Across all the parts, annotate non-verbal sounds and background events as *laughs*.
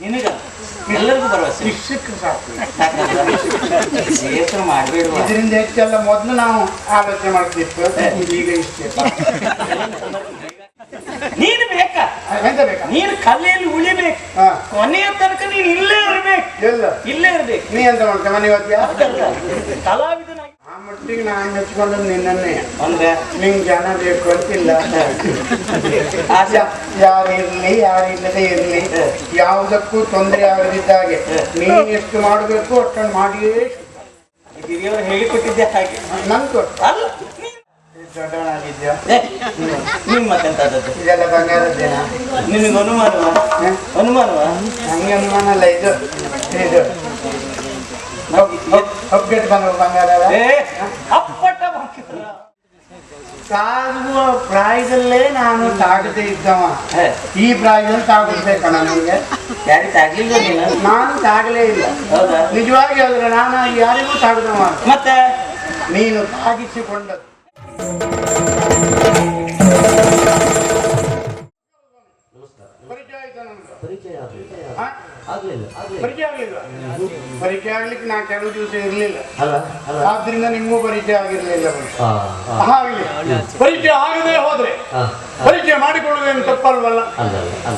ನಿನಗ? ಎಲ್ಲರಿಗೂ ಭರವಸೆ. ಇಷ್ಟಕ್ಕೆ ಸಾಕು. ಬೇಸರ ಮಾಡಬೇಡುವ. ಇದರಿಂದ ಹೆಚ್ಚೆಲ್ಲ ಮೊದಲು ನಾವು ಆಲೋಚನೆ ಮಾಡ್ತಿತ್ತು ಈಗ ಇಷ್ಟೇ. ನೀನು ಬೇಕಾ? ಬೇಕಾ? ನೀನು ಕಲೆಯಲ್ಲಿ ಉಳಿಬೇಕು. ಕೊನೆಯ ತನಕ ನೀನು ಇಲ್ಲೇ ಇರ್ಬೇಕು. ಎಲ್ಲ ಇಲ್ಲೇ ಇರ್ಬೇಕು. ನೀ ಎಂತ ಮಾಡ್ತೇವೆ ಮನೆ ಆ ಮಟ್ಟಿಗೆ ನಾನು ಮೆಚ್ಕೊಂಡು ನಿನ್ನನ್ನೇ. ಅಂದ್ರೆ? ನಿಂಗೆ ಜನ ಬೇಕು ಅಂತಿಲ್ಲ. *laughs* ಆಶಾ ಯಾರು ಯಾರಿಲ್ಲದೆ ಇರಲಿ. ಯಾವುದಕ್ಕೂ ತೊಂದರೆ ಆಗದಿದ್ದಾಗೆ. ನೀನು ಎಷ್ಟು ಮಾಡಬೇಕು ಅಷ್ಟನ್ನು ಮಾಡಿಯೇ ಹಿರಿಯವರು ಹೇಳಿ ಕೊಟ್ಟಿದ್ದೆ ಹಾಗೆ. ನನ್ ಕೊಟ್ಟು ಅಲ್ಲ ದೊಡ್ಡವನಾಗಿದ್ಯಾ? ನಿಮ್ಮ ನೀನ್ ಇದೆಲ್ಲ ಬಂಗಾರದ್ದೇನ? ನಿನಗೆ ಅನುಮಾನವ? ಅನುಮಾನವ? ಹಂಗೆ ಅನುಮಾನ ಅಲ್ಲ ಇದು ಇದು. ಅಪ್ಡೇಟ್ ಬಂದ್ರು ಬಂಗಾರ ಅಪ್ಪಟ. ತಾಗುವ ಪ್ರಾಯದಲ್ಲೇ ನಾನು ತಾಗದೆ ಇದ್ದವ. ಈ ಪ್ರಾಯದಲ್ಲಿ ತಾಗಬೇಕಣ್ಣ ನನಗೆ ಯಾರು ತಾಗಲಿಲ್ಲ ನೀನು? ನಾನು ತಾಗಲೇ ಇಲ್ಲ. ನಿಜವಾಗಿ ಹೇಳಿದ್ರೆ ನಾನು ಯಾರಿಗೂ ತಾಗದವ. ಮತ್ತೆ? ನೀನು ತಾಗಿಸಿಕೊಂಡದ್ದು ಪರಿಚಯ ಆಯ್ತಾ ನಮ್ದು? ಪರಿಚಯ ಆಗ್ಲಿಲ್ಲ ಹಾ? ಆಗ್ಲಿಲ್ಲ ಪರಿಚಯ ಆಗಲಿಲ್ಲ. ಪರಿಚಯ ಆಗ್ಲಿಕ್ಕೆ ನಾ ಕೆಲವು ದಿವಸ ಇರಲಿಲ್ಲ. ಆದ್ರಿಂದ ನಿಮಗೂ ಪರಿಚಯ ಆಗಿರಲಿಲ್ಲ ಬಹುಶಃ. ಹಾ ಹಾ. ಆಗ್ಲಿ. ಪರಿಚಯ ಆಗದೆ ಹೋದ್ರೆ ಪರಿಚಯ ಮಾಡಿಕೊಳ್ಳುವುದೇನು ತಪ್ಪಲ್ವಲ್ಲ?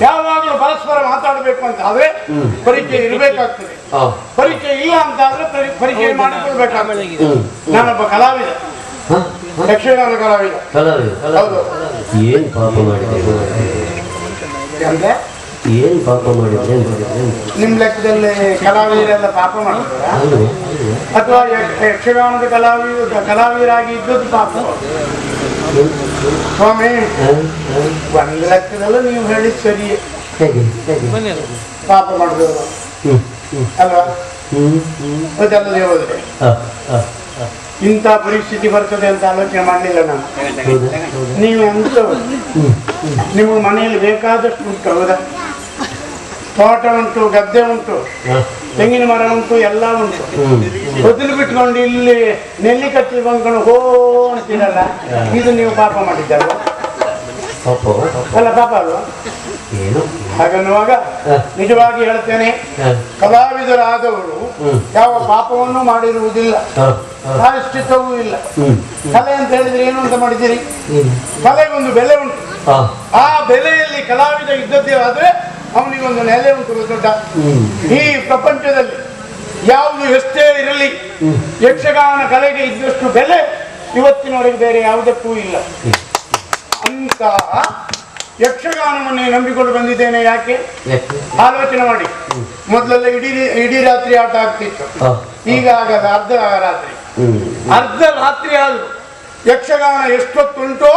ಯಾವಾಗಲೂ ಪರಸ್ಪರ ಮಾತಾಡಬೇಕು ಅಂತ ಆದ್ರೆ. ಪರಿಚಯ ಇರಬೇಕಾಗ್ತದೆ. ಪರಿಚಯ ಇಲ್ಲ ಅಂತ ಆದ್ರೆ ಪರಿ- ಪರಿಚಯ ಮಾಡಿಕೊಳ್ಬೇಕಾಗ್ತದೆ. ನಾನೊಬ್ಬ ಕಲಾವಿದ. ಯಕ್ಷಗಾನ ಕಲಾವಿದ. ಕಲಾವಿದ ಹೌದು. ಏನ್ ಪಾಪ ಮಾಡಿದೆ ಅಂದ್ರೆ? ಏನ್ ಪಾಪ ಮಾಡಿದ್ರೆ ನಿಮ್ಮ ನಿಮ್ ಲೆಕ್ಕದಲ್ಲಿ ಕಲಾವಿದರೆಲ್ಲ ಪಾಪ ಮಾಡ್ತಾರೆ ಅಥವಾ ಯಕ್ಷ- ಯಕ್ಷಗಾನದ ಕಲಾವಿದ ಕಲಾವಿದರಾಗಿ ಇದ್ದದ್ದು ಪಾಪ? ಸ್ವಾಮಿ ಒಂದು ಲೆಕ್ಕದಲ್ಲ ನೀವು ಹೇಳಿ ಸರಿ. ಹೇಗೆ ಹೇಗೆ? ಪಾಪ ಮಾಡಿದ್ರು ಅಲ್ವಾ? ಅದಲ್ಲದೆ ಹೋದ್ರೆ. ಹಾ ಹಾ ಹಾ. ಇಂಥ ಪರಿಸ್ಥಿತಿ ಬರ್ತದೆ ಅಂತ ಆಲೋಚನೆ ಮಾಡಲಿಲ್ಲ ನಾನು. ನೀವು ಅಂತ ನಿಮ್ಮ ನಿಮಗೆ ಮನೆಯಲ್ಲಿ ಬೇಕಾದಷ್ಟು ಉಂಟು ಹೌದಾ? ತೋಟ ಉಂಟು ಗದ್ದೆ ಉಂಟು ತೆಂಗಿನ ಮರ ಉಂಟು ಎಲ್ಲ ಉಂಟು. ಬದಲು ಬಿಟ್ಕೊಂಡು ಇಲ್ಲಿ ನೆಲ್ಲಿ ಕಟ್ಟಿ ಬಂದ್ಕೊಂಡು ಹೋಣ ಅಂತೀರಲ್ಲ ಇದು ನೀವು ಪಾಪ ಮಾಡಿದ್ದಲ್ಲ ಅಲ್ಲ ಪಾಪ ಅಲ್ವಾ? ಹಾಗನ್ನುವಾಗ ನಿಜವಾಗಿ ಹೇಳ್ತೇನೆ ಕಲಾವಿದರಾದವರು ಯಾವ ಪಾಪವನ್ನು ಮಾಡಿರುವುದಿಲ್ಲ ಪ್ರಾಯಶ್ಚಿತ್ತವೂ ಇಲ್ಲ. ಕಲೆ ಅಂತ ಹೇಳಿದ್ರೆ ಏನು ಅಂತ ಮಾಡಿದ್ದೀರಿ? ಕಲೆಗೊಂದು ಬೆಲೆ ಉಂಟು. ಆ ಬೆಲೆಯಲ್ಲಿ ಕಲಾವಿದ ಇದ್ದದ್ದೇ ಆದ್ರೆ ಅವನಿಗೊಂದು ನೆಲೆ ಉಂಟು ದೊಡ್ಡ. ಈ ಪ್ರಪಂಚದಲ್ಲಿ ಯಾವುದು ಎಷ್ಟೇ ಇರಲಿ ಯಕ್ಷಗಾನ ಕಲೆಗೆ ಇದ್ದಷ್ಟು ಬೆಲೆ ಇವತ್ತಿನವರೆಗೆ ಬೇರೆ ಯಾವುದಕ್ಕೂ ಇಲ್ಲ. ಅಂತ ಯಕ್ಷಗಾನವನ್ನು ನಂಬಿಕೊಂಡು ಬಂದಿದ್ದೇನೆ ಯಾಕೆ? ಆಲೋಚನೆ ಮಾಡಿ. ಮೊದಲೆಲ್ಲ ಇಡೀ ಇಡೀ ರಾತ್ರಿ ಆಟ ಆಗ್ತಿತ್ತು. ಈಗ ಆಗದ ಅರ್ಧ ರಾತ್ರಿ. ಅರ್ಧ ರಾತ್ರಿ ಆದ್ರೂ ಯಕ್ಷಗಾನ ಎಷ್ಟೊತ್ತುಂಟೋ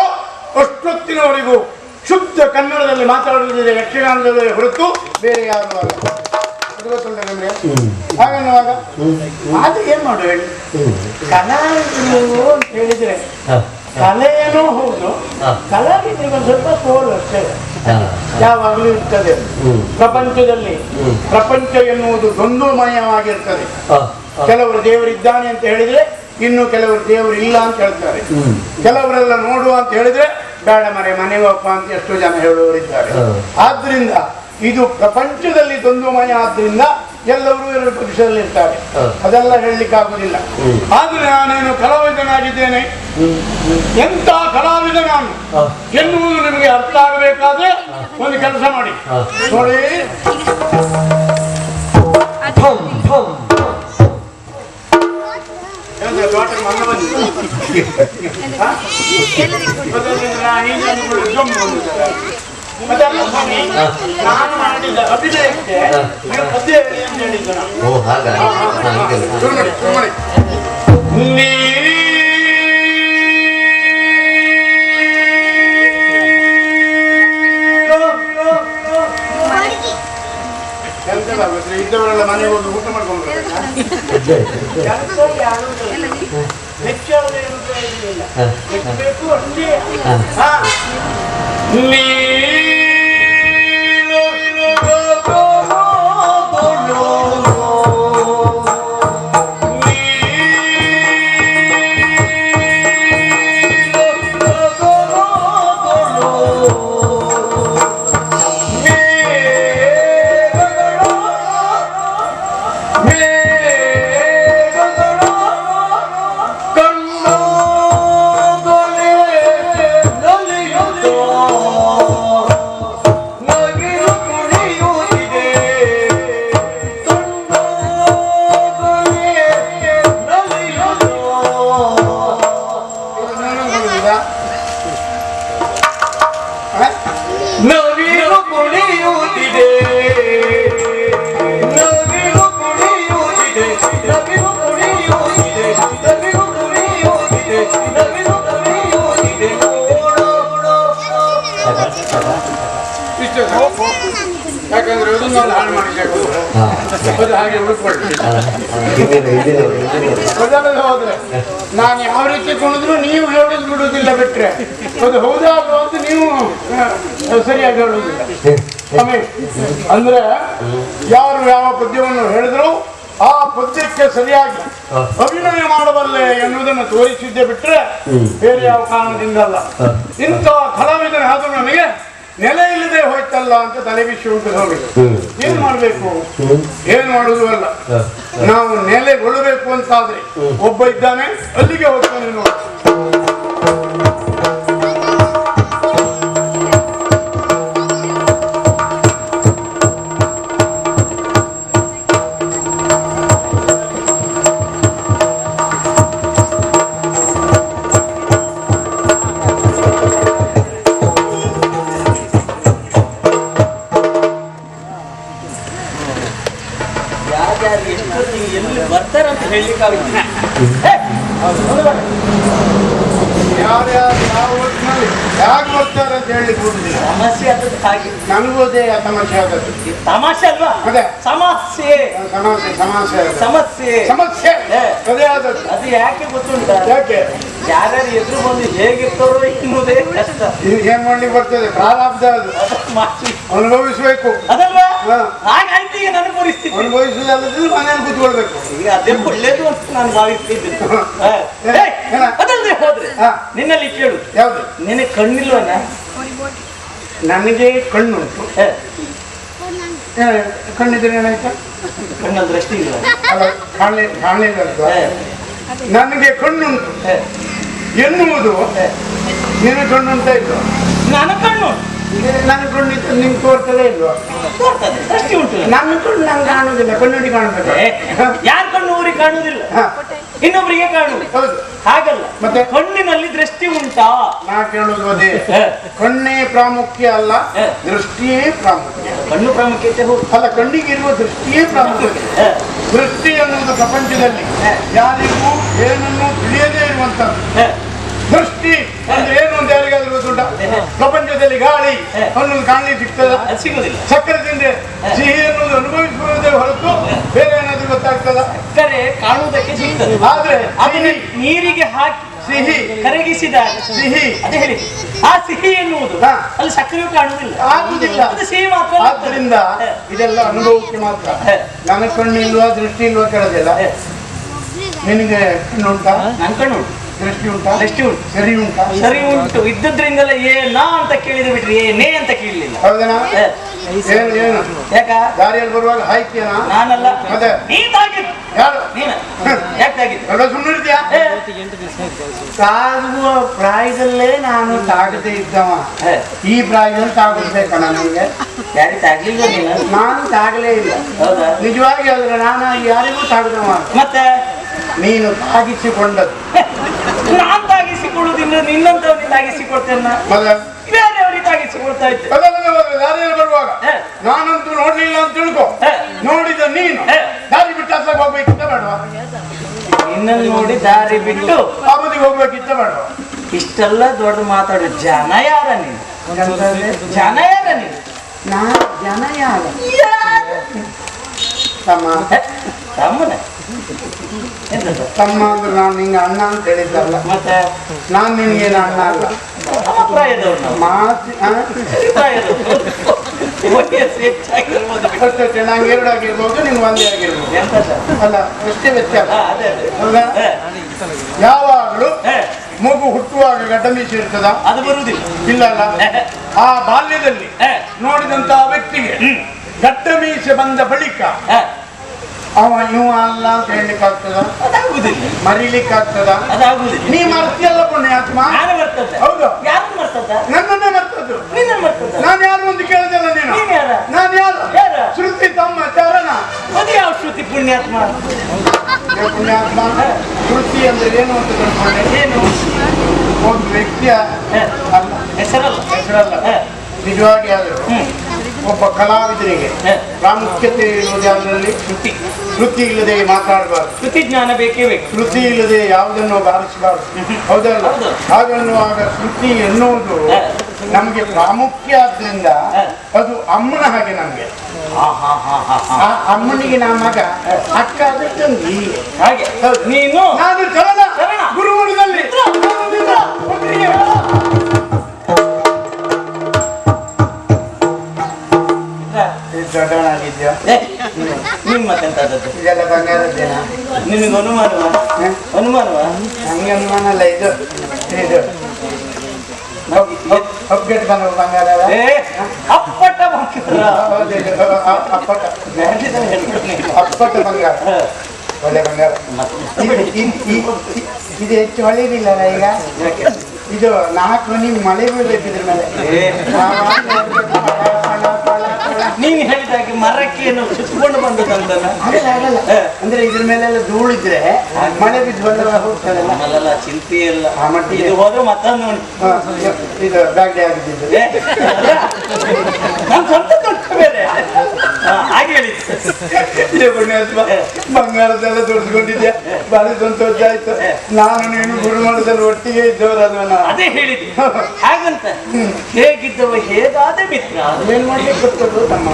ಅಷ್ಟೊತ್ತಿನವರೆಗೂ ಶುದ್ಧ ಕನ್ನಡದಲ್ಲಿ ಮಾತಾಡುವುದಿದೆ ಯಕ್ಷಗಾನದಲ್ಲಿ ಹೊರತು ಬೇರೆ ಯಾರು ನಿಮಗೆ? ಹಾಗನ್ನುವಾಗ ಆದ್ರೆ ಏನ್ ಮಾಡು ಹೇಳಿ? ಕಲಾವಿದರು ಅಂತ ಹೇಳಿದ್ರೆ ಹಾ. ಕಲೆಯೇನೂ ಹೌದು. ಕಲಾವಿದರಿಗೆ ಒಂದು ಸ್ವಲ್ಪ ಸೋಲು ಅಷ್ಟೇ. ಯಾವಾಗಲೂ ಇರ್ತದೆ. ಪ್ರಪಂಚದಲ್ಲಿ ಪ್ರಪಂಚ ಎನ್ನುವುದು ದ್ವಂದ್ವಮಯವಾಗಿರ್ತದೆ. ಕೆಲವರು ದೇವರಿದ್ದಾನೆ ಅಂತ ಹೇಳಿದ್ರೆ ಇನ್ನು ಕೆಲವರು ದೇವರು ಇಲ್ಲ ಅಂತ ಹೇಳ್ತಾರೆ. ಕೆಲವರೆಲ್ಲ ನೋಡುವ ಅಂತ ಹೇಳಿದ್ರೆ ಬೇಡ ಮರೆ ಮನೆಗೆ ಅಂತ ಎಷ್ಟೋ ಜನ ಹೇಳುವವರಿದ್ದಾರೆ. ಆದ್ರಿಂದ ಇದು ಪ್ರಪಂಚದಲ್ಲಿ ದ್ವಂದ್ವಮಯ ಆದ್ರಿಂದ ಎಲ್ಲರೂ ಎರಡು ಪಕ್ಷದಲ್ಲಿ ಇರ್ತಾರೆ. ಅದೆಲ್ಲ ಹೇಳಲಿಕ್ಕೆ ಆಗುದಿಲ್ಲ. ಹ್ಮ್. ಆದ್ರೆ ನಾನೇನು ಕಲಾವಿದನಾಗಿದ್ದೇನೆ? ಎಂತ ಕಲಾವಿದ ನಾನು? ಎನ್ನುವುದು ನಿಮಗೆ ಅರ್ಥ ಆಗಬೇಕಾದ್ರೆ ಒಂದು ಕೆಲಸ ಮಾಡಿ. ನೋಡಿ. ನಾನು ಮಾಡಿದ ಅಭಿನಯಕ್ಕೆ. ಓ ಹಾಗ? ಹಾಗೆ. ಶುರು ಮಾಡಿ, ಶುರು ಮಾಡಿ. ಎಂತದಾಗುತ್ತೆ? ಇದ್ದವರೆಲ್ಲ ಮನೆಗೆ ಹೋಗಿ ಊಟ ಮಾಡ್ಕೊಂಡು ಬರ್ಬೇಕಾ? ಹೆಜ್ಜೆ ಹೆಜ್ಜೆ ಕೆಲಸ ಇಲ್ಲ. ಹೆಚ್ಚಾದ್ರೆ ಏನು ಹಾ ಎಷ್ಟು ಅಷ್ಟೇ. ಯಾಕಂದ್ರೆ ಒಂದು ಹಾಳು ಅದು ಹಾಗೆ ಉಳ್ಕೊಳ್ಳಿ. ಹೋದ್ರೆ ನಾನು ಯಾವ ರೀತಿ ಕುಣಿದ್ರು ನೀವು ಹೇಳೋದು ಬಿಡುವುದಿಲ್ಲ ಬಿಟ್ರೆ. ಅದು ಹೌದಾ ಅಲ್ವಾ ಅಂತ ನೀವು ಸರಿಯಾಗಿ ಹೇಳುವುದಿಲ್ಲ. ಅಂದ್ರೆ ಯಾರು ಯಾವ ಪದ್ಯವನ್ನು ಹೇಳಿದ್ರು ಆ ಪದ್ಯಕ್ಕೆ ಸರಿಯಾಗಿ ಅಭಿನಯ ಮಾಡಬಲ್ಲೆ ಎನ್ನುವುದನ್ನು ತೋರಿಸಿದ್ದೆ ಬಿಟ್ರೆ ಬೇರೆ ಯಾವ ಕಾರಣದಿಂದ ಅಲ್ಲ. ಇಂಥ ಕಲಾವಿದನ ನಮಗೆ ನೆಲೆ ಇಲ್ಲದೆ ಹೋಯ್ತಲ್ಲ ಅಂತ ತಲೆ ಬಿಸಿ ಉಂಟು ಹೋಗಿದೆ ಏನ್ ಮಾಡ್ಬೇಕು? ಏನ್ ಮಾಡುದು ಅಲ್ಲ. ನಾವು ನೆಲೆಗೊಳ್ಳಬೇಕು ಅಂತಾದ್ರೆ ಒಬ್ಬ ಇದ್ದಾನೆ ಅಲ್ಲಿಗೆ ಹೋಗ್ತಾನೆ ನೋಡಿ. ನನಗೂ ತಮಾಷೆ ಸಮಸ್ಯೆ ಆಗತ್ತೆ ತಮಾಷೆ ಅಲ್ವಾ? ಅದೇ. ಸಮಸ್ಯೆ. ಸಮಸ್ಯೆ ಸಮಸ್ಯೆ ಸಮಸ್ಯೆ. ಸಮಸ್ಯೆ. ಅದೇ ಆದದ್ದು. ಅದು ಯಾಕೆ ಗೊತ್ತುಂಟ? ಯಾಕೆ? ಯಾರ್ಯಾರು ಎದುರು ಬಂದು ಹೇಗಿರ್ತಾರೋ ಎನ್ನುವುದೇ ಕಷ್ಟ ಏನ್ ಮಾಡ್ಲಿಕ್ಕೆ ಬರ್ತದೆ? ಪ್ರಾರಬ್ಧ ಅದು. ಅನುಭವಿಸ್ಬೇಕು. ಅದಲ್ವಾ? ಹಾ. ಹಾಗಾಯ್ತು ಈಗ ನನ್ನ ಪರಿಸ್ಥಿತಿ. ಅನುಭವಿಸುವುದಲ್ಲದ್ರೆ ಮನೇಲಿ ಕೂತ್ಕೊಳ್ಬೇಕು. ಈಗ ಅದೇ ಒಳ್ಳೇದು ಅಂತ ನಾನು ಭಾವಿಸ್ತಿದ್ದೆ? ಅದಲ್ದೆ ಹೋದ್ರೆ. ನಿನ್ನಲ್ಲಿ ಕೇಳು. ಯಾವ್ದು? ನಿನಗೆ ಕಣ್ಣಿಲ್ವನ? ನನಗೆ ಕಣ್ಣುಂಟು. ಕಣ್ಣಿದ್ರೆ ಏನಾಯ್ತಾ? ಕಣ್ಣು ದೃಷ್ಟಿ ಇಲ್ಲ. ಕಾಣಲಿ ಕಾಣಲಿಲ್ಲ ನನಗೆ ಕಣ್ಣುಂಟು. ಎನ್ನುವುದು ನಿನ್ನ ನಿನ್ನ ಕಣ್ಣುಂಟ ಇದ್ದು ನನ್ನ ಕಣ್ಣು. ನನ್ನ ಕಣ್ಣಿತ್ತು ನಿಮ್ಗೆ ತೋರ್ತದೆ ಇಲ್ವಾ? ತೋರ್ತದೆ ದೃಷ್ಟಿ ಉಂಟು. ನನ್ನ ಕಣ್ಣು ನಂಗೆ ಕಾಣುವುದಿಲ್ಲ ಕಣ್ಣುಡಿ ಕಾಣಬೇಕು? ಏ, ಯಾರ ಕಣ್ಣು ಊರಿಗೆ ಕಾಣುವುದಿಲ್ಲ? ಇನ್ನೊಬ್ಬರಿಗೆ ಕಾಣುವುದು ಹೌದು. ಹಾಗಲ್ಲ. ಮತ್ತೆ? ಕಣ್ಣಿನಲ್ಲಿ ದೃಷ್ಟಿ ಉಂಟಾ. ನಾ ಕೇಳುದು ಅದೇ ಕಣ್ಣೇ ಪ್ರಾಮುಖ್ಯ ಅಲ್ಲ ದೃಷ್ಟಿಯೇ ಪ್ರಾಮುಖ್ಯ. ಕಣ್ಣು ಪ್ರಾಮುಖ್ಯತೆ ಅಲ್ಲ ಕಣ್ಣಿಗೆ ಇರುವ ದೃಷ್ಟಿಯೇ ಪ್ರಾಮುಖ್ಯತೆ ದೃಷ್ಟಿ ಅನ್ನುವುದು ಪ್ರಪಂಚದಲ್ಲಿ. ಯಾರಿಗೂ ಏನನ್ನು ತಿಳಿಯದೇ ಇರುವಂತ ದೃಷ್ಟಿ ಅಂದ್ರೆ ಏನು ಅಂತ ಯಾರಿಗಾದ್ರೂ ಗೊತ್ತುಂಟ? ಪ್ರಪಂಚದಲ್ಲಿ ಗಾಳಿ. ಅನ್ನೋದು ಕಾಣಲಿಕ್ಕೆ ಸಿಗ್ತದ? ಸಿಗುದಿಲ್ಲ ಸಕ್ಕರೆ ತಿಂದ್ರೆ ಸಿಹಿ ಅನ್ನೋದು ಅನುಭವಿಸುವುದೇ ಹೊರತು ಬೇರೆ ಏನಾದ್ರೂ ಗೊತ್ತಾಗ್ತದ? ಕಾಣುವುದಕ್ಕೆ ಸಿಗ್ತದೆ ಆದ್ರೆ ಅದನ್ನ ನೀರಿಗೆ ಹಾಕಿ ಸಿಹಿ. ಕರಗಿಸಿದ ಸಿಹಿ. ಅದೇ ಹೇಳಿ ಆ ಸಿಹಿ ಎನ್ನುವುದು ಹಾ. ಅಲ್ಲಿ ಸಕ್ಕರೆಯೂ ಕಾಣುವುದಿಲ್ಲ. ಆಗುವುದಿಲ್ಲ. ಅದು ಸಿಹಿ ಮಾತ್ರ ಆದ್ದರಿಂದ ಇದೆಲ್ಲ ಅನುಭವಕ್ಕೆ ಮಾತ್ರ. ನನ್ನ ಕಣ್ಣು ಇಲ್ವಾ ದೃಷ್ಟಿ ಇಲ್ವಾ ಕೇಳೋದಿಲ್ಲ. ನಿನಗೆ ಕಣ್ಣು ಉಂಟಾ? ನನ್ನ ಕಣ್ಣು ಉಂಟು. ದೃಷ್ಟಿ ಉಂಟಾ? ದೃಷ್ಟಿ ಉಂಟು. ಸರಿ ಉಂಟಾ? ಸರಿ ಉಂಟು. ಇದ್ದದ್ರಿಂದಲೇ ಏನಾ ಅಂತ ಕೇಳಿದ್ರೆ ಬಿಟ್ರಿ ಏನೇ ಅಂತ ಕೇಳಲಿಲ್ಲ. ಹೌದನಾ ಏನು ಏನು ಯಾಕ? ದಾರಿಯಲ್ಲಿ ಬರುವಾಗ ಹಾಯ್ತೀಯನಾ ನಾನಲ್ಲ. ಮತ್ತೆ? ನೀ ತಾಗಿದ್ದು ಯಾರು? ನೀನ. ಯಾಕೆ ತಾಗಿದ್ದು ಎಲ್ಲ ಸುಮ್ಮನಿರ್ತೀಯ ಹೇ, ತಾಗುವ ಪ್ರಾಯದಲ್ಲೇ ನಾನು ತಾಗದೆ ಇದ್ದವ. ಹೇ, ಈ ಪ್ರಾಯದಲ್ಲಿ ತಾಗಿಸ್ಬೇಕಣ್ಣ ನನಗೆ? ಯಾರಿಗೆ ತಾಗ್ಲಿಲ್ಲ ನೀನು? ನಾನು ತಾಗಲೇ ಇಲ್ಲ. ಹೌದಾ? ನಿಜವಾಗಿ ಹೇಳಿದ್ರೆ ನಾನು ಯಾರಿಗೂ ತಾಗದವ? ಮತ್ತೆ? ನೀನು ತಾಗಿಸಿಕೊಂಡದ್ದು. ನಾನು ನಾನ್ ನಿನ್ನಂತವ್ ನಿನ್ನಂತವನಿಗೆ ತಾಗಿಸಿಕೊಡ್ತೇನೆ ದಾರಿಯಲ್ಲಿ ಬರುವಾಗ? ನಾನಂತೂ ನೋಡ್ಲಿಲ್ಲ ಅಂತ ತಿಳ್ಕೊ. ನೋಡಿದ ನೀನು. ದಾರಿ ಬಿಟ್ಟು ಹತ್ಲಕ್ಕೆ ಹೋಗ್ಬೇಕಿತ್ತ ಮಾಡುವ ನಿನ್ನನ್ನು ನೋಡಿ ದಾರಿ ಬಿಟ್ಟು ಬದಿಗೆ ಹೋಗ್ಬೇಕಿತ್ತ ಮಾಡುವ ಇಷ್ಟೆಲ್ಲ ದೊಡ್ಡ ಮಾತಾಡು ಜನ ಯಾರ ನೀನು? ಜನ ಯಾರ ನೀನು? ನಾ ಜನ ಯಾರ? ತಮ್ಮ. ತಮ್ಮನೆ? ತಮ್ಮ ಅಂದ್ರೆ ನಾನು ನಿಂಗೆ ಅಣ್ಣ ಅಂತ ಹೇಳಿದ್ದಲ್ಲ. ಮತ್ತೆ? ನಾನು ನಿನಗೇನು ಅಣ್ಣ ಅಲ್ಲ. ಮಾತು ನಂಗೆ ಎರಡು ಆಗಿರ್ಬೋದು ನಿಮ್ಗೆ ಒಂದೇ ಆಗಿರ್ಬೋದು? ಅಲ್ಲ ಅಷ್ಟೇ ವ್ಯತ್ಯಾಸ. ಹೇ, ಯಾವಾಗಲೂ ಮಗು ಹುಟ್ಟುವಾಗ ಗಡ್ಡ ಮೀಸೆ ಇರ್ತದ? ಅದು ಬರುವುದಿಲ್ಲ. ಇಲ್ಲ ಅಲ್ಲ ಆ ಬಾಲ್ಯದಲ್ಲಿ ನೋಡಿದಂತಹ ನೋಡಿದಂತ ವ್ಯಕ್ತಿಗೆ ಗಡ್ಡ ಮೀಸೆ ಬಂದ ಬಳಿಕ ಅವ ನೀವು ಅಲ್ಲ ಅಂತ ಹೇಳಲಿಕ್ಕೆ ಆಗ್ತದ ಅದಾಗುದಿಲ್ಲ. ಮರಿಲಿಕ್ಕೆ ಆಗ್ತದ? ಅದಾಗುವುದಿಲ್ಲ ನೀ ಮರ್ತಿಯಲ್ಲ ಪುಣ್ಯಾತ್ಮ ನಾನು ಬರ್ತದ ಹೌದು. ಯಾರು ಬರ್ತದ ನನ್ನನ್ನೇ ಮರ್ತದ್ದು ನಿನ್ನ ಮರ್ತದ ನಾನು ಯಾರು ಅಂತ ಕೇಳಿದಲ್ಲ ನೀನು? ನೀನ್ ಯಾರ? ನಾನು ಯಾರು? ಯಾರ? ಶ್ರುತಿ ತಮ್ಮ ಚರಣ. ಅದು ಯಾವ ಶ್ರುತಿ ಪುಣ್ಯಾತ್ಮ? ಪುಣ್ಯಾತ್ಮ ಶ್ರುತಿ ಅಂದ್ರೆ ಏನು ಅಂತ ತಿಳ್ಕೊಂಡೆ? ಏನು? ಒಂದು ವ್ಯಕ್ತಿಯ ಅಲ್ಲ. ಹೆಸರಲ್ಲ. ಹೆಸರಲ್ಲ. ನಿಜವಾಗಿ ಆದರೂ ಒಬ್ಬ ಕಲಾವಿದರಿಗೆ ಪ್ರಾಮುಖ್ಯತೆ ಇರುವುದೇ ಅದರಲ್ಲಿ ಕೃತಿ. ಕೃತಿ ಇಲ್ಲದೆ ಮಾತಾಡಬಾರ್ದು. ಕೃತಿ ಜ್ಞಾನ ಬೇಕೇ ಬೇಕು. ಕೃತಿ ಇಲ್ಲದೆ ಯಾವುದನ್ನು ಬಾರಿಸಬಾರ್ದು ಹೌದಲ್ಲ ಹೌದು. ಹಾಗನ್ನುವಾಗ ಕೃತಿ ಎನ್ನುವುದು ನಮಗೆ ಪ್ರಾಮುಖ್ಯ ಆದ್ರಿಂದ ಅದು ಅಮ್ಮನ ಹಾಗೆ ನಮ್ಗೆ. ಆ ಅಮ್ಮನಿಗೆ ನಮ್ಮ ಮಗ ಅಕ್ಕ ಅದಕ್ಕೆ ತಂಗಿ. ಹಾಗೆ. ನೀನು? ನಾನು ದೊಡ್ಡವನಾಗಿದ್ಯೋ ಮತ್ತೆಂತದ್ದು ಇದೆಲ್ಲ ಬಂಗಾರದ್ದೇನಾ? ನಿನಗೆ ಅನುಮಾನವ? ಅನುಮಾನವ? ಹಂಗೆ ಅನುಮಾನ ಅಲ್ಲ ಇದು. ಇದು ಬಂದ ಬಂಗಾರ ಏ ಅಪ್ಪಟ ಅಪ್ಪಟ ಅಪ್ಪಟ ಬಂಗಾರ. ಒಳ್ಳೆ ಬಂಗಾರ. ಇದು- ಹೆಚ್ಚು ಹೊಳೆದಿಲ್ಲ ಈಗ? ಇದು ನಾಲ್ಕು ಮನಿ ಮಳೆ ಬೀಳ್ಬೇಕಿದ್ರ ಮೇಲೆ. ನೀನು ಹೇಳಿದಾಗೆ ಮರಕ್ಕೆ ಏನು ಸುತ್ತಕೊಂಡು ಬಂದದಂತಲ್ಲ ಆಗಲ್ಲ ಆಗಲ್ಲ ಅಂದ್ರೆ ಇದ್ರ ಮೇಲೆಲ್ಲ ಧೂಳಿದ್ರೆ ಮಳೆ ಬಿದ್ದು ಬಂದ್ರೆ ಹೋಗ್ತಾರೆ ಚಿಂತೆ ಇಲ್ಲ. ಇದು ಹೋದ್ರೆ ಮತ್ತೊಂದು ಇದು ಬ್ಯಾಗ್ಡೆ ಆಗಿದ್ದು ನಾನ್ ಸ್ವಂತ ಹಾಗೆ ಬಂಗಾರದೆಲ್ಲ ದುಡ್ಸ್ಕೊಂಡಿದ್ದೆ ಬಾರಿ ಸಂತೋಷ ಆಯ್ತು. ನಾನು ನೀನು ಗುರುಮಠದಲ್ಲಿ ಒಟ್ಟಿಗೆ ಇದ್ದವರಲ್ವ ಅದೇ ಹೇಳಿದ್ವಿ ಹಾಗಂತ ಹೇಗಿದ್ದವ ಹೇಗಾದ ಮಿತ್ರ? ಏನ್ ಮಾಡ್ಲಿಕ್ಕೆ ಗೊತ್ತದು ತಮ್ಮ?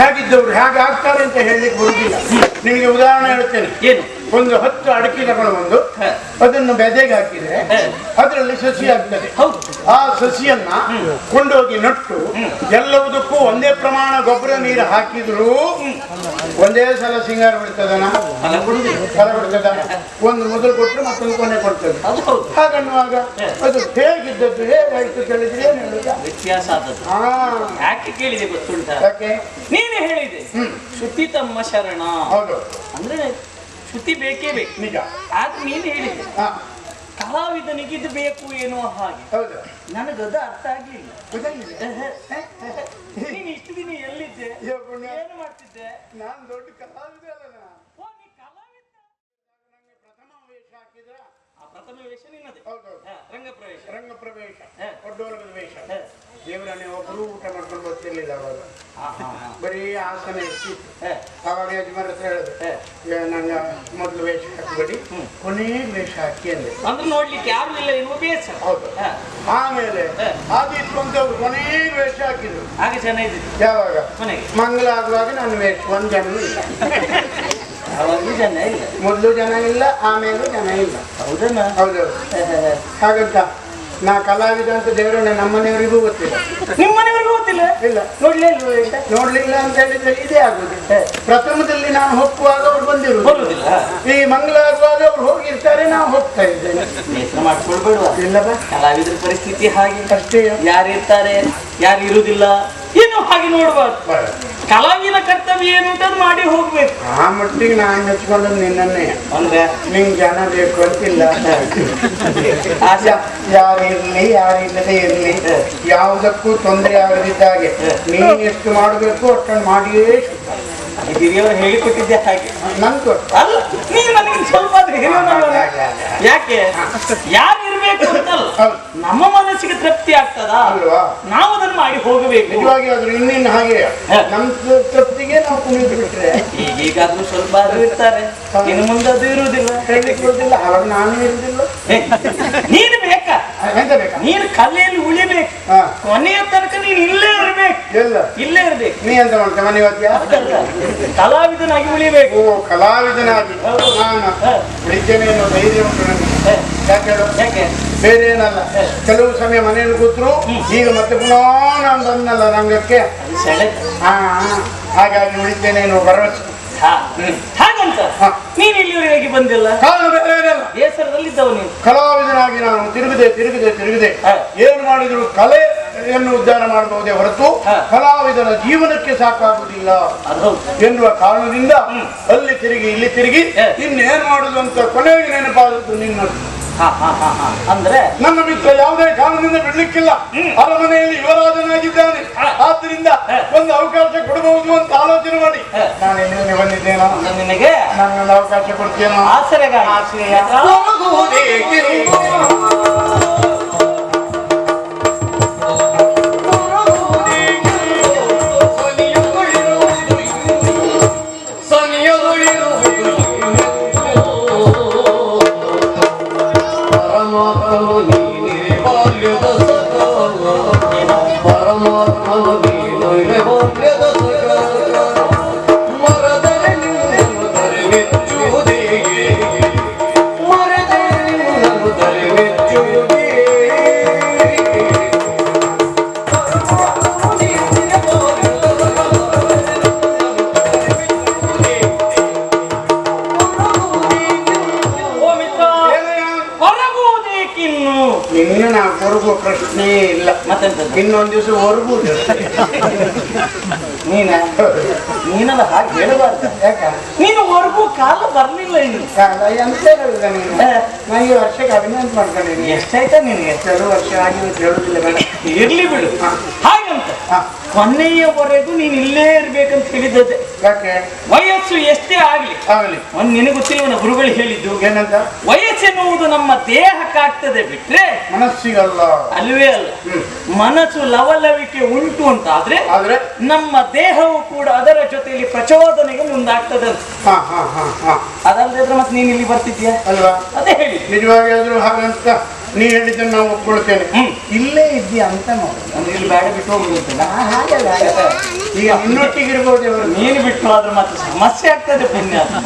ಹೇಗಿದ್ದವ್ರು ಹೇಗೆ ಆಗ್ತಾರೆ ಅಂತ ಹೇಳಲಿಕ್ಕೆ ಬರುದಿಲ್ಲ. ನಿಮಗೆ ಉದಾಹರಣೆ ಹೇಳ್ತೇನೆ. ಏನು? ಒಂದು ಹತ್ತು ಅಡಿಕೆ ತಗೊಂಡು ಬಂದು ಅದನ್ನು ಬೆದೆಗೆ ಹಾಕಿದ್ರೆ ಅದರಲ್ಲಿ ಸಸಿ ಆಗ್ತದೆ. ಹೌದು. ಆ ಸಸಿಯನ್ನ ಕೊಂಡೋಗಿ ನಟ್ಟು ಎಲ್ಲವುದಕ್ಕೂ ಒಂದೇ ಪ್ರಮಾಣ ಗೊಬ್ಬರ ನೀರು ಹಾಕಿದ್ರು ಒಂದೇ ಸಲ ಸಿಂಗಾರ ಬಿಡ್ತದನ? ಫಲ ಬಿಡ್ತದ ಒಂದು ಮೊದಲು ಕೊಟ್ಟರೆ ಮತ್ತೊಂದು ಕೊನೆ ಕೊಡ್ತದೆ. ಹಾಗನ್ನುವಾಗ ಅದು ಹೇಗಿದ್ದದ್ದು ಹೇಗಾಯ್ತು ಕೇಳಿದ್ರೆ ಏನು ಹೇಳುದ? ವ್ಯತ್ಯಾಸ ಯಾಕೆ ಕೇಳಿದೆ ಗೊತ್ತುಂಟ? ನೀನು ಹೇಳಿದೆ. ಶುತಿ ತಮ್ಮ ಶರಣ. ಹೌದು. ಅಂದ್ರೆ ಶ್ರುತಿ ಬೇಕೇ ಬೇಕು. ನಿಜ. ಆದ್ರೆ ನೀನು ಹೇಳಿದೆ ಕಲಾವಿದನಿಗೆ ಇದು ಬೇಕು ಏನೋ ಹಾಗೆ. ಹೌದು. ನನಗದು ಅರ್ಥ ಆಗ್ಲಿಲ್ಲ ನೀನು ಇಷ್ಟು ದಿನ ಎಲ್ಲಿದ್ದೆ? ಏನು ಮಾಡ್ತಿದ್ದೆ? ನಾನು ದೊಡ್ಡ ಕಲಾವಿದ ಅಲ್ಲ ನಾ. ಓ, ನೀ ಕಲಾವಿದ ನಂಗೆ ಪ್ರಥಮ ವೇಷ ಹಾಕಿದ್ರ ಆ ಪ್ರಥಮ ವೇಷ ನಿನ್ನದೇ. ಹೌದು ಪ್ರವೇಶ. ರಂಗ ಪ್ರವೇಶ. ಒಡ್ಡೋಲಗದ ವೇಷ. ದೇವರನ್ನೇ ಒಬ್ಬರು ಊಟ ಮಾಡ್ಕೊಂಡು ಬರ್ತಿರ್ಲಿಲ್ಲ ಅವಾಗ. ಬರೀ ಆಸನ ಇರ್ತಿತ್ತು. ಅವಾಗ ಯಜಮಾನ ಹತ್ರ ಹೇಳಿದ್ರೆ. ನಂಗೆ ಮೊದಲು ವೇಷ ಹಾಕಬೇಡಿ ಕೊನೆಯ ವೇಷ ಹಾಕಿ ಅಂದೆ. ಅಂದ್ರೆ ನೋಡ್ಲಿಕ್ಕೆ ಯಾರು ಇಲ್ಲ ಇನ್ನು ಬೇಸ ಹೌದು. ಆಮೇಲೆ ಅದು ಇಟ್ಕೊಂತ ಅವ್ರು ಕೊನೆಯ ವೇಷ ಹಾಕಿದ್ರು. ಹಾಗೆ ಜನ ಇದ್ದಿದ್ದು ಯಾವಾಗ? ಮಂಗಳ ಮಂಗಲ ಆಗುವಾಗ ನಾನು ವೇಷ ಒಂದು ಜನ ಇಲ್ಲ. *laughs* ಅವಾಗಲೂ ಜನ ಇಲ್ಲ. ಮೊದಲು ಜನ ಇಲ್ಲ ಆಮೇಲೂ ಜನ ಇಲ್ಲ. ಹೌದಣ್ಣ? ಹೌದು ಹಾಗಂತ ನಾ ಕಲಾವಿದ ಅಂತ ದೇವರನ್ನ ನಮ್ಮನೆಯವರಿಗೂ ಗೊತ್ತಿಲ್ಲ. ನಿಮ್ಮನೆಯವರಿಗೂ ಗೊತ್ತಿಲ್ಲ? ಇಲ್ಲ. ನೋಡ್ಲೇ ಇಲ್ವ ನೋಡ್ಲಿಲ್ಲ ಅಂತ ಹೇಳಿದ್ರೆ ಇದೇ ಆಗುದು ಪ್ರಥಮದಲ್ಲಿ ನಾನು ಹೋಗುವಾಗ ಅವ್ರು ಬಂದಿರು ಬರುವುದಿಲ್ಲ. ಈ ಮಂಗಳ ಆಗುವಾಗ ಅವ್ರು ಹೋಗಿರ್ತಾರೆ ನಾವು ಹೋಗ್ತಾ ಇದ್ದೇನೆ ಬೇಸರ ಮಾಡ್ಕೊಳ್ಬೇಡುವ? ಕಲಾವಿದರ ಪರಿಸ್ಥಿತಿ ಹಾಗೆ. ಅಷ್ಟೇ. ಯಾರು ಇರ್ತಾರೆ ಯಾರು ಇರುವುದಿಲ್ಲ ಏನು ಹಾಗೆ ನೋಡಬಾರ್ದು. ಕಲಾವಿನ ಕರ್ತವ್ಯ ಏನು ಅಂತ ಮಾಡಿ ಹೋಗ್ಬೇಕು. ಆ ಮಟ್ಟಿಗೆ ನಾನು ಮೆಚ್ಕೊಂಡು ನಿನ್ನೇ ಅಂದ್ರೆ? ನಿಂಗೆ ಜನ ಬೇಕು ಅಂತಿಲ್ಲ. *laughs* ಯಾರಿರ್ಲಿ ಯಾರಿಲ್ಲದೆ ಇರ್ಲಿ. ಯಾರು ಇಲ್ಲದೆ ಇರ್ಲಿ ಯಾವುದಕ್ಕೂ ತೊಂದರೆ ಆಗದಿದ್ದಾಗೆ ನೀನು ಎಷ್ಟು ಮಾಡಬೇಕು ಅಷ್ಟೊಂದು ಮಾಡಿಯೇ ಹಿರಿಯವರು ಹೇಳಿಕೊಟ್ಟಿದ್ದೆ ಹಾಗೆ. ನನ್ ಗೊತ್ತು ಅಲ್ಲ ನೀನು ನನಗೆ ಸ್ವಲ್ಪ ಆದ್ರೆ? ಯಾಕೆ? ಯಾರು ಇರ್ಬೇಕು ನಮ್ಮ ಮನಸ್ಸಿಗೆ ತೃಪ್ತಿ ಆಗ್ತದಾ? ಅಲ್ವಾ? ನಾವು ಅದನ್ನು ಮಾಡಿ ಹೋಗಬೇಕು. ನಿಜವಾಗಿ ಆದ್ರೆ ಇನ್ನಿನ್ನು ಹಾಗೆ. ನಮ್ಮ ತೃಪ್ತಿಗೆ ನಾವು ಕುಣಿದು ಬಿಟ್ರೆ. ಈಗೀಗಾದ್ರೂ ಸ್ವಲ್ಪ ಅದು ಇರ್ತಾರೆ. ಇನ್ನು ಮುಂದೆ ಅದು ಇರುವುದಿಲ್ಲ. ಹೇಳಲಿಕ್ಕೆ ಬರುದಿಲ್ಲ ಅವಾಗ ನಾನು ಇರುವುದಿಲ್ಲ. ನೀನು ಬೇಕಾ? ನೀನು ಕಲೆಯಲ್ಲಿ ಉಳಿಬೇಕು. ಕೊನೆಯ ತನಕ ನೀನು ಇಲ್ಲೇ ಇರ್ಬೇಕು. ಇಲ್ಲೇ ಇರ್ಬೇಕು. ನೀ ಅಂತ ಮಾಡ್ತೇವೆ ಮನೆ ಇವತ್ತು ಕಲಾವಿದನಾಗಿ ಉಳಿಬೇಕು. ಕಲಾವಿದನಾಗಿ. ನಾನು ಅನ್ನೋ ಧೈರ್ಯ ಉಂಟು ನನಗೆ. ಯಾಕೆ ಹೇಳು? ಯಾಕೆ? ಬೇರೆ ಏನಲ್ಲ ಕೆಲವು ಸಮಯ ಮನೆಯಲ್ಲಿ ಕೂತ್ರು ಈಗ ಮತ್ತೆ ಪುನಃ ನಾನು ಬಂದಲ್ಲ ರಂಗಕ್ಕೆ. ಹಾ ಹಾಗಾಗಿ ಉಳಿತೇನೆ ಭರವಸೆ. ಹಾ. ಹಾಗಂತ. ನೀನು ಇಲ್ಲಿವರೆಗೆ ಬಂದಿಲ್ಲ? ಕಾರಣ ಬೇರೆ ಏನಲ್ಲ ಬೇಸರದಲ್ಲಿದ್ದವ ನೀನು. ಕಲಾವಿದನಾಗಿ ನಾನು ತಿರುಗಿದೆ ತಿರುಗಿದೆ ತಿರುಗಿದೆ. ಏನು ಮಾಡಿದ್ರು ಕಲೆಯನ್ನು ಉದ್ಧಾರ ಮಾಡಬಹುದೇ ಹೊರತು ಕಲಾವಿದರ ಜೀವನಕ್ಕೆ ಸಾಕಾಗುವುದಿಲ್ಲ ಎನ್ನುವ ಕಾರಣದಿಂದ ಅಲ್ಲಿ ತಿರುಗಿ ಇಲ್ಲಿ ತಿರುಗಿ. ಇನ್ನೇನು ಮಾಡುದು ಅಂತ ಕೊನೆಗೆ ನೆನಪಾದದ್ದು ನಿನ್ನ ಅಂದ್ರೆ? ನನ್ನ ಮಿತ್ರ ಯಾವುದೇ ಕಾರಣದಿಂದ ಬಿಡ್ಲಿಕ್ಕಿಲ್ಲ. ಅರಮನೆಯಲ್ಲಿ ಯುವರಾಜನಾಗಿದ್ದಾನೆ. ಆದ್ದರಿಂದ ಒಂದು ಅವಕಾಶ ಕೊಡಬಹುದು ಅಂತ ಆಲೋಚನೆ ಮಾಡಿ. ನಾನು ಎಲ್ಲಿಂದ ಬಂದಿದ್ದೇನೋ? ನಿನಗೆ? ನನ್ನೊಂದು ಅವಕಾಶ ಕೊಡ್ತೇನೋ ಆಸರೆಗಾಗಿ ಆಶ್ರಯ. ನೀನ? ನೀನಲ್ಲ ಹಾಗೆ ಹೇಳಬಾರ್ದು. ಯಾಕ? ನೀನು ಹೊರಗೂ ಕಾಲ ಬರ್ಲಿಲ್ಲ ಇನ್ನು. ಕಾಲ ಎಂತ ಹೇಳಿದ ನೀನು? ನಾ ಈ ವರ್ಷಕ್ಕೆ ಅಭಿನಂದ ಮಾಡ್ಕೊಂಡಿದ್ದೀನಿ. ಎಷ್ಟಾಯ್ತಾ ನಿನಗೆ? ಕೆಲವು ವರ್ಷ ಆಗಿ ಹೇಳುದಿಲ್ಲ ಬೇಡ. ಇರ್ಲಿ ಬಿಡು. ಹಾಗಂತ. ಕೊನೆಯವರೆಗೂ ನೀನು ಇಲ್ಲೇ ಇರ್ಬೇಕಂತ ಹೇಳಿದ್ದೆ ಯಾಕೆ? ವಯಸ್ಸು ಎಷ್ಟೇ ಆಗ್ಲಿ. ಆಗಲಿ. ಒಂದ್ ನಿನಗೆ ಗೊತ್ತಿಲ್ವನ ಗುರುಗಳು ಹೇಳಿದ್ದು. ಏನಂತ? ವಯಸ್ಸೆನ್ನುವುದು ನಮ್ಮ ದೇಹಕ್ಕಾಗ್ತದೆ ಬಿಟ್ರೆ ಮನಸ್ಸಿಗಲ್ಲ. ಅಲ್ವೇ ಅಲ್ಲ. ಮನಸ್ಸು ಲವಲವಿಕೆ ಉಂಟು ಅಂತ ಆದ್ರೆ? ಆದ್ರೆ ನಮ್ಮ ದೇಹವು ಕೂಡ ಅದರ ಜೊತೆಯಲ್ಲಿ ಪ್ರಚೋದನೆಗೆ ಮುಂದಾಗ್ತದೆ ಅಂತ. ಹಾ ಹಾ ಹಾ ಹಾ. ಅದಲ್ಲದೆ ಮತ್ತೆ ನೀನ್ ಇಲ್ಲಿ ಬರ್ತಿದ್ಯಾ ಅಲ್ವಾ? ಅದೇ ಹೇಳಿ. ನಿಜವಾಗಿ ಆದ್ರೂ ಹಾಗಂತ? ನೀ ಹೇಳಿದ್ರೆ ನಾವು ಒಪ್ಕೊಳ್ತೇನೆ. ಇಲ್ಲೇ ಇದ್ದೀಯ ಅಂತ ನೋಡು. ಇಲ್ಲಿ ಬೇಡ ಬಿಟ್ಟು ಹಾಗಲ್ಲ ಹಾಗಲ್ಲ. ಈಗ ನಿನ್ನೊಟ್ಟಿಗೆ ಇರ್ಬೋದು ಇವರು. ನೀನು ಬಿಟ್ಟು ಆದ್ರೆ ಮತ್ತೆ ಸಮಸ್ಯೆ ಆಗ್ತದೆ ಪುಣ್ಯಾತ್ಮ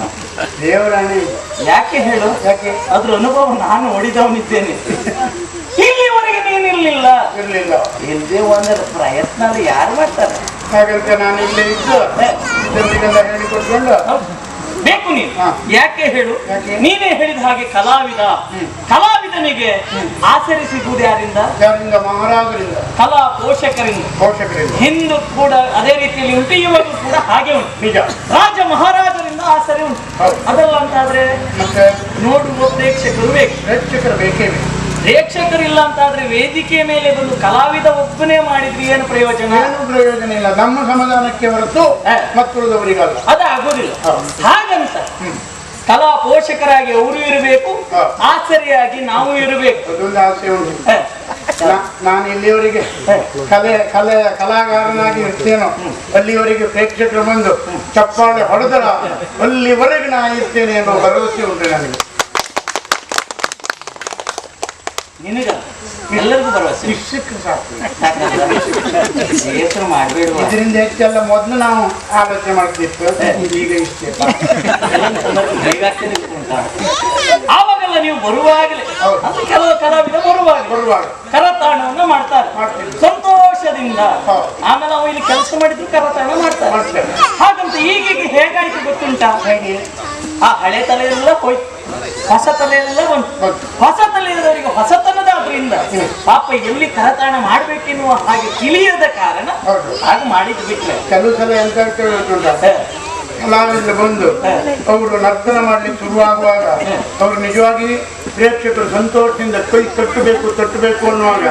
ದೇವರಾಣಿ. ಯಾಕೆ ಹೇಳು? ಯಾಕೆ? ಅದ್ರ ಅನುಭವ ನಾನು ಹೊಡಿದವನಿದ್ದೇನೆ *laughs* ಇಲ್ಲಿವರೆಗೆ ನೀನಿರ್ಲಿಲ್ಲ ಇರ್ಲಿಲ್ಲ. ಇಲ್ಲದೆ ಒಂದರ ಪ್ರಯತ್ನ ಯಾರು ಮಾಡ್ತಾರೆ? ಹಾಗಂತ ನಾನು ಇಲ್ಲೇ ಇದ್ದು ಹೇಳಿಕೊಟ್ಕೊಂಡು ನೀನು. ಯಾಕೆ ಹೇಳು? ನೀನೇ ಹೇಳಿದ ಹಾಗೆ ಕಲಾವಿದ. ಕಲಾವಿದನಿಗೆ ಆಚರಿಸಿಗುವುದು ಸಿಗುವುದು ಯಾರಿಂದ? ಮಹಾರಾಜರಿಂದ. ಕಲಾ ಪೋಷಕರಿಂದ. ಪೋಷಕರಿಂದ. ಹಿಂದೂ ಕೂಡ ಅದೇ ರೀತಿಯಲ್ಲಿ ಉಂಟು ಇವತ್ತು ಕೂಡ ಹಾಗೆ ಉಂಟು. ನಿಜ. ರಾಜ ಮಹಾರಾಜರಿಂದ ಆಸರೆ ಉಂಟು. ಅದಲ್ಲ ಅಂತಾದ್ರೆ ನೋಡುವ ಪ್ರೇಕ್ಷಕರು ಬೇಕು. ಪ್ರೇಕ್ಷಕರು ಬೇಕೇ ಬೇಕು. ಪ್ರೇಕ್ಷಕರಿಲ್ಲ ಅಂತಾದ್ರೆ ವೇದಿಕೆ ಮೇಲೆ ಬಂದು ಕಲಾವಿದ ಒಬ್ಬನೇ ಮಾಡಿದ್ರಿ ಏನು ಪ್ರಯೋಜನ? ಏನು ಪ್ರಯೋಜನ ಇಲ್ಲ. ನಮ್ಮ ಸಮಾಧಾನಕ್ಕೆ ಹೊರತು ಮಕ್ಕಳದವರಿಗಲ್ಲ ಮತ್ತುಳಿದವರಿಗಲ್ಲ ಅದು ಆಗೋದಿಲ್ಲ. ಹೌದು. ಹಾಗಂತ ಕಲಾ ಪೋಷಕರಾಗಿ ಅವರು ಇರಬೇಕು. ಆಸರಿಯಾಗಿ ನಾವು ಇರಬೇಕು. ಅದೊಂದು ಆಸೆ ಉಂಟು. ನಾನು ಇಲ್ಲಿಯವರಿಗೆ ಕಲೆ ಕಲೆ ಕಲಾಕಾರನಾಗಿ ಇರ್ತೇನೋ ಅಲ್ಲಿಯವರೆಗೆ ಪ್ರೇಕ್ಷಕರು ಬಂದು ಚಪ್ಪಾಳೆ ಹೊಡೆದರ ಅಲ್ಲಿವರೆಗೆ ನಾನು ಇರ್ತೇನೆ ಅನ್ನೋ ಭರವಸೆ ಉಂಟು ನನಗೆ. ನಿನಗ? ಎಲ್ಲರಿಗೂ ಭರವಸೆ. ಇಷ್ಟಕ್ಕೆ ಸಾಕು. ಹೆಸರು ಮಾಡಬೇಡುವ? ಇದರಿಂದ ಹೆಚ್ಚೆಲ್ಲ ಮೊದಲು ನಾವು ಆಲೋಚನೆ ಮಾಡ್ತಿತ್ತು. ಈಗ ಇಷ್ಟೇ. ಆವಾಗೆಲ್ಲ ನೀವು ಬರುವಾಗಲೇ ಕೆಲವು ಕಲಾವಿದ ಬರುವಾಗ ಬರುವಾಗ. ಕರತಾಣವನ್ನು ಮಾಡ್ತಾರೆ. ಸಂತೋಷದಿಂದ. ಆಮೇಲೆ ನಾವು ಇಲ್ಲಿ ಕೆಲಸ ಮಾಡಿದ್ರು ಕರತಾಣ ಮಾಡ್ತಾರೆ. ಹಾಗಂತ ಈಗೀಗ ಹೇಗಾಯ್ತು ಗೊತ್ತುಂಟಾ? ಹೇಗೆ? ಆ ಹಳೆ ತಲೆ ಎಲ್ಲ ಹೋಯ್ತು. ಹೊಸ ತಲೆಯೆಲ್ಲ ಎಲ್ಲ ಬಂತು. ಹೊಸತನ ಹೊಸ ತಲೆ ಅದರಿಂದ ಪಾಪ ಎಲ್ಲಿ ಕರತಾಣ ಮಾಡ್ಬೇಕೆನ್ನುವ ಹಾಗೆ ತಿಳಿಯದ ಕಾರಣ. ಹಾಗೆ ಮಾಡಿದ್ ಬಿಟ್ರೆ. ಕೆಲವು ಸಲ ಎಂತ ಕಲಾವಿದರು ಬಂದು ಅವರು ನರ್ತನ ಮಾಡ್ಲಿಕ್ಕೆ ಶುರುವಾಗುವಾಗ ಅವರು ನಿಜವಾಗಿ ಪ್ರೇಕ್ಷಕರು ಸಂತೋಷದಿಂದ ಕೈ ತಟ್ಟಬೇಕು ತಟ್ಟಬೇಕು ಅನ್ನುವಾಗ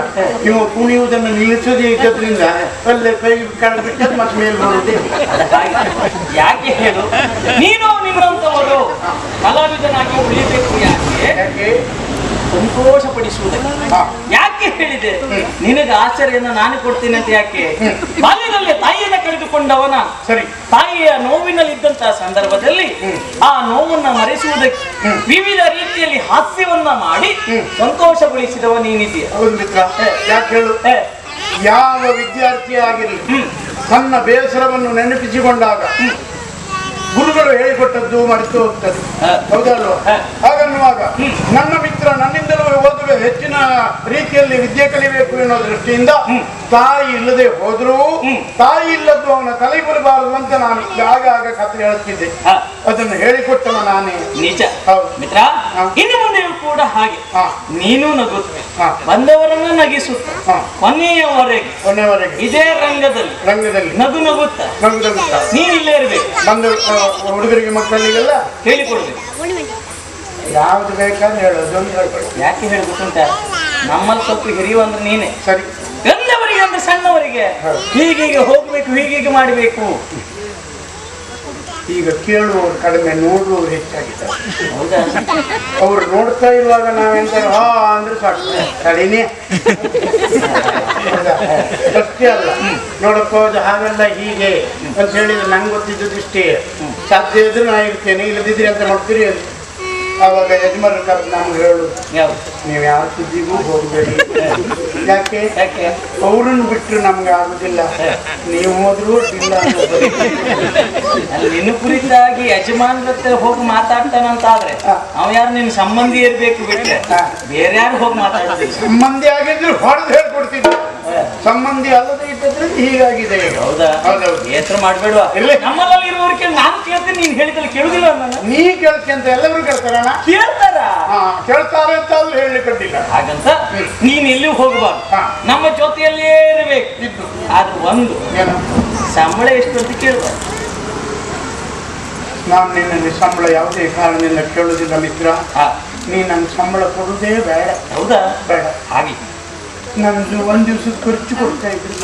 ನೀವು ಕುಣಿಯುವುದನ್ನು ನಿಲ್ಲಿಸದೇ ಇದ್ದದ್ರಿಂದ ಅಲ್ಲೇ ಕೈ ಕೆಳಗೆ ಬಿಟ್ಟದ್ದು ಮತ್ತೆ ಮೇಲೆ ಬರುವುದೇ. ಯಾಕೆ ಹೇಳು? ನೀನು ನಿನ್ನಂತವರು. ಕಲಾವಿದನಾಗಿ ಉಳಿಬೇಕು ಯಾಕೆ ಯಾಕೆ ಸಂತೋಷ ಪಡಿಸುವುದಕ್ಕೆ ಹಾ. ಯಾಕೆ ಹೇಳಿದೆ? ನಿನಗೆ ಆಶ್ಚರ್ಯನ ನಾನು ಕೊಡ್ತೀನಿ ಅಂತ ಯಾಕೆ? ಬಾಲ್ಯದಲ್ಲಿ ತಾಯಿಯನ್ನ ಕಳೆದುಕೊಂಡವನ ಸರಿ. ತಾಯಿಯ ನೋವಿನಲ್ಲಿ ನೋವಿನಲ್ಲಿದ್ದಂತಹ ಸಂದರ್ಭದಲ್ಲಿ ಆ ನೋವನ್ನ ಮರೆಸುವುದಕ್ಕೆ ವಿವಿಧ ರೀತಿಯಲ್ಲಿ ಹಾಸ್ಯವನ್ನ ಮಾಡಿ ಸಂತೋಷಗೊಳಿಸಿದವ ನೀನಿದೆಯ ಮಿತ್ರ. ಯಾಕೆ ಹೇಳು? ಯಾವ ವಿದ್ಯಾರ್ಥಿ ಆಗಿರಲಿ ತನ್ನ ಬೇಸರವನ್ನು ನೆನಪಿಸಿಕೊಂಡಾಗ ಗುರುಗಳು ಹೇಳಿಕೊಟ್ಟದ್ದು ಮರೆತು ಹೋಗ್ತದೆ. ಹೌದಲ್ವ? ಹಾಗನ್ನುವಾಗ ನನ್ನ ಮಿತ್ರ ನನ್ನಿಂದಲೂ ಓದುವೆ ಹೆಚ್ಚಿನ ರೀತಿಯಲ್ಲಿ ವಿದ್ಯೆ ಕಲಿಬೇಕು ಎನ್ನುವ ದೃಷ್ಟಿಯಿಂದ ತಾಯಿ ಇಲ್ಲದೆ ಹೋದ್ರು ತಾಯಿ ಇಲ್ಲದ್ದು ಅವನ ತಲೆ ಬರಬಾರದು ಅಂತ ನಾನು ಆಗಾಗ ಕಥೆ ಹೇಳುತ್ತಿದ್ದೆ. ಅದನ್ನು ಹೇಳಿಕೊಟ್ಟವ ನಾನೇ. ನಿಜ. ಹೌದು. ಮಿತ್ರ. ಇನ್ನು ಮುಂದೆಯೂ ಕೂಡ ಹಾಗೆ. ನೀನು ನಗುತ್ತೆ. ಬಂದವರನ್ನ ನಗಿಸುತ್ತ. ಕೊನೆಯವರೆಗೆ. ಕೊನೆಯವರೆಗೆ. ಇದೇ ರಂಗದಲ್ಲಿ. ರಂಗದಲ್ಲಿ. ನಗು ನಗುತ್ತ. ನಗುತ್ತ. ನೀನ್ ಇಲ್ಲೇ ಇರ್ಬೇಕು. ಬಂದು ಹುಡುಗರಿಗೆ ಮಕ್ಕಳಿಗೆಲ್ಲ ಹೇಳಿಕೊಡ್ಬೇಕು. ಯಾವ್ದು ಬೇಕಾದ್ರೆ ಹೇಳೋದು ಯಾಕೆ ಹೇಳ್ಬೇಕು ಅಂತ ನಮ್ಮಲ್ಲಿ ಸ್ವಲ್ಪ ಹಿರಿಯುವ ಅಂದ್ರೆ ನೀನೆ. ಸರಿ. ಬಂದವರಿಗೆ ಅಂದ್ರೆ ಸಣ್ಣವರಿಗೆ. ಹೀಗೀಗೆ ಹೋಗ್ಬೇಕು ಹೀಗೀಗೆ ಮಾಡಬೇಕು. ಈಗ ಕೇಳುವವರು ಕಡಿಮೆ ನೋಡುವವರು ಹೆಚ್ಚಾಗಿದ್ದಾರೆ. ಅವ್ರು ನೋಡ್ತಾ ಇರುವಾಗ ನಾವೆಂತ ಹಾ ಅಂದ್ರೆ ಸಾಕು. ಕಡಿಮೆ ಸತ್ಯ ಅಷ್ಟೇ ಅಲ್ಲ. ನೋಡಪ್ಪ ಹಾಗೆಲ್ಲ ಹೀಗೆ ಅಂತ ಹೇಳಿದ್ರೆ ನಂಗೆ ಗೊತ್ತಿದ್ದದ್ದು ಇಷ್ಟೇ. ಸಾಧ್ಯ ಇದ್ರೆ ನಾ ಇರ್ತೇನೆ ಇಲ್ಲದಿದ್ರೆ ಅಂತ ನೋಡ್ತೀರಿ ಅಂತ ಅವಾಗ ಯಜಮಾನ ಕರೆದು ನಮ್ಗೆ ಹೇಳು. ನೀವು ಯಾವ ಸುದ್ದಿಗೂ ಹೋಗಬೇಡಿ. ಯಾಕೆ? ಅವ್ರನ್ನ ಬಿಟ್ಟರು ನಮ್ಗೆ ಆಗುದಿಲ್ಲ. ನೀವು ಹೋದ್ರು ಇಲ್ಲ ನಿನ್ನ ಕುರಿತಾಗಿ ಯಜಮಾನ್ ಜೊತೆ ಹೋಗಿ ಮಾತಾಡ್ತಾನಂತ ಆದ್ರೆ. ಅವ ಯಾರು ನಿನ್ ಸಂಬಂಧಿ ಇರ್ಬೇಕು ಬಿಟ್ರೆ. ಬೇರೆ ಯಾರು ಹೋಗಿ ಮಾತಾಡ್ತೀವಿ ಸಂಬಂಧಿ ಆಗಿದ್ರು ಹೊಡೆದು ಹೇಳ್ಕೊಡ್ತಿದ್ರು ಸಂಬಂಧಿ ಅಲ್ಲದೆ ಇದ್ದದ್ರೆ ಹೀಗಾಗಿದೆ ಹೌದಾ. ಹೆಸರು ಮಾಡ್ಬೇಡುವ? ನಮ್ಮಲ್ಲಿ ಇರುವವರಿಗೆ ನಾನು ಕೇಳ್ತೀನಿ ನೀನ್ ಹೇಳಿದ್ರೆ ಕೇಳುದಿಲ್ಲ ನೀ ಕೇಳ್ತಿ ಅಂತ ಎಲ್ಲರೂ ಕೇಳ್ತಾರಣ ಕೇಳ್ತಾರ? ಹಾ ಕೇಳ್ತಾರೆ ಅಂತ ಅಲ್ಲಿ ಕಟ್ಟಿಲ್ಲ ಹಾಗಂತ ನೀನ್ ಎಲ್ಲಿ ಹೋಗಬಾರ್ದು ಹಾ. ನಮ್ಮ ಜೊತೆಯಲ್ಲೇ ಇರಬೇಕು. ಅದು ಆದ್ರೆ ಒಂದು ಸಂಬಳ ಎಷ್ಟು ಅಂತ ಕೇಳಬಾರ್ದು. ನಾನು ನಿನ್ನಲ್ಲಿ ಸಂಬಳ ಯಾವುದೇ ಕಾರಣದಿಂದ ಕೇಳುವುದಿಲ್ಲ ಮಿತ್ರ. ನೀ ನನ್ನ ಸಂಬಳ ಕೊಡುವುದೇ ಬೇಡ. ಹೌದಾ? ಬೇಡ. ಹಾಗೆ. ನಂದು ಒಂದು ದಿವಸದ ಖರ್ಚು ಕೊಡ್ತಾ ಇದ್ರು.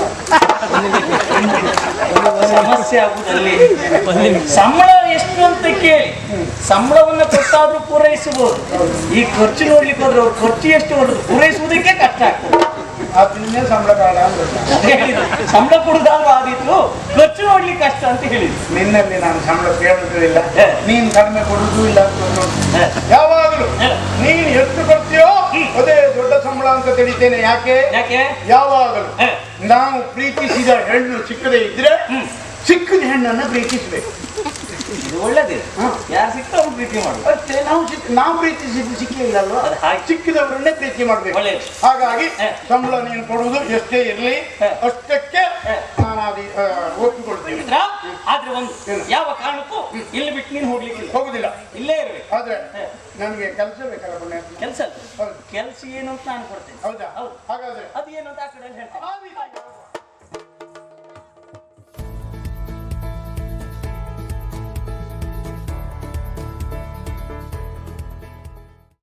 ಸಮಸ್ಯೆ ಆಗುದಲ್ಲಿ ಸಂಬಳ ಎಷ್ಟು ಅಂತ ಕೇಳಿ. ಸಂಬಳವನ್ನ ಕೊಟ್ಟಾದ್ರೂ ಪೂರೈಸಬಹುದು. ಈ ಖರ್ಚು ನೋಡ್ಲಿಕ್ಕೆ ಹೋದ್ರೆ ಅವ್ರ ಖರ್ಚು ಎಷ್ಟು ಹೊಡೆದು ಪೂರೈಸುವುದಕ್ಕೆ ಕಷ್ಟ ಆಗ್ತದೆ. ಅದನ್ನೇ ಸಂಬಳ ಬೇಡ. ಸಂಬಳ ಕೊಡುದಾದ್ರೂ ಆದಿತ್ತು ಖರ್ಚು ನೋಡ್ಲಿಕ್ಕೆ ಕಷ್ಟ ಅಂತ ಹೇಳಿದ್ರು. ನಿನ್ನಲ್ಲಿ ನಾನು ಸಂಬಳ ಕೇಳುವುದೂ ಇಲ್ಲ. ನೀನ್ ಕಡಿಮೆ ಕೊಡುವುದೂ ಇಲ್ಲ ಅಂತ ಯಾವಾಗಲೂ ನೀನು ಎಷ್ಟು ಕೊಡ್ತೀಯೋ ಅದೇ ದೊಡ್ಡ ಸಂಬಳ ಅಂತ ತಿಳಿತೇನೆ. ಯಾಕೆ? ಯಾಕೆ? ಯಾವಾಗಲೂ. ನಾವು ಪ್ರೀತಿಸಿದ ಹೆಣ್ಣು ಚಿಕ್ಕದೇ ಇದ್ರೆ ಸಿಕ್ಕಿದ ಹೆಣ್ಣನ್ನ ಪ್ರೀತಿಸಬೇಕು. ಇದು ಒಳ್ಳೆದಿದೆ. ಯಾರು ಅವ್ರು ಪ್ರೀತಿ ಮಾಡುದು ಅಷ್ಟೇ ನಾವು ಸಿಕ್ ನಾವು ಪ್ರೀತಿಸಿದ್ದು ಸಿಕ್ಕಿಲ್ಲ ಅಲ್ವಾ ಅದು ಹಾಗೆ. ಸಿಕ್ಕಿದವರನ್ನೇ ಪ್ರೀತಿ ಮಾಡಬೇಕು ಒಳ್ಳೆಯದು. ಹಾಗಾಗಿ ಹೇ. ಸಂಬಳ ನೀನು ಕೊಡುವುದು ಎಷ್ಟೇ ಇರಲಿ ಹೇ. ಅಷ್ಟಕ್ಕೆ ಹೇ. ನಾನು ಅದು ಆ, ಒಪ್ಪಿಕೊಳ್ತೀನಿ ಇದ್ರ ಆದ್ರೆ ಒಂದು ಏನು? ಯಾವ ಕಾರಣಕ್ಕೂ ಇಲ್ಲಿ ಬಿಟ್ಟು ನೀನು ಹೋಗ್ಲಿಕ್ಕಿಲ್ಲ ಹೋಗುದಿಲ್ಲ ಇಲ್ಲೇ ಇರ್ಬೇಕು ಆದ್ರೆ ಹೇ. ನನಗೆ ಕೆಲಸ ಬೇಕಲ್ಲ ಪುಣ್ಯಾತ್ಮ ಕೆಲಸ ಹೌದು. ಕೆಲಸ ಏನು ಅಂತ ನಾನು ಕೊಡ್ತೇನೆ ಹೌದಾ ಹೌದು ಹಾಗಾದ್ರೆ ಅದು ಏನು ಅಂತ ಆ ಕಡೆ ಹೇಳ್ತೇನೆ